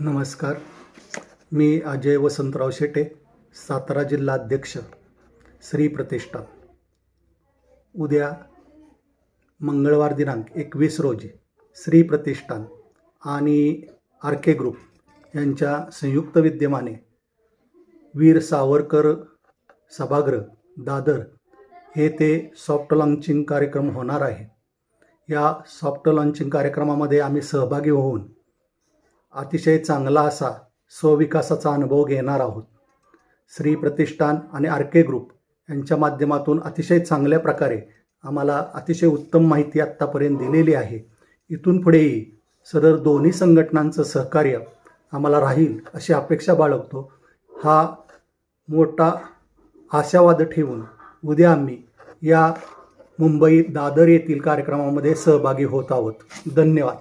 नमस्कार. मी अजय वसंतराव शेटे सातारा जिल्हाध्यक्ष श्री प्रतिष्ठान. उद्या मंगळवार दिनांक एकवीस रोजी श्री प्रतिष्ठान आणि आर के ग्रुप यांच्या संयुक्त विद्यमाने वीर सावरकर सभागृह दादर येथे सॉफ्ट लॉन्चिंग कार्यक्रम होणार आहे. या सॉफ्ट लॉन्चिंग कार्यक्रमामध्ये आम्ही सहभागी होऊन अतिशय चांगला असा स्वविकासाचा अनुभव घेणार आहोत. श्री प्रतिष्ठान आणि आर के ग्रुप यांच्या माध्यमातून अतिशय चांगल्या प्रकारे आम्हाला अतिशय उत्तम माहिती आत्तापर्यंत दिलेली आहे. इथून पुढेही सदर दोन्ही संघटनांचं सहकार्य आम्हाला राहील अशी अपेक्षा बाळगतो. हा मोठा आशावाद ठेवून उद्या आम्ही या मुंबई दादर येथील कार्यक्रमामध्ये सहभागी होत आहोत. धन्यवाद.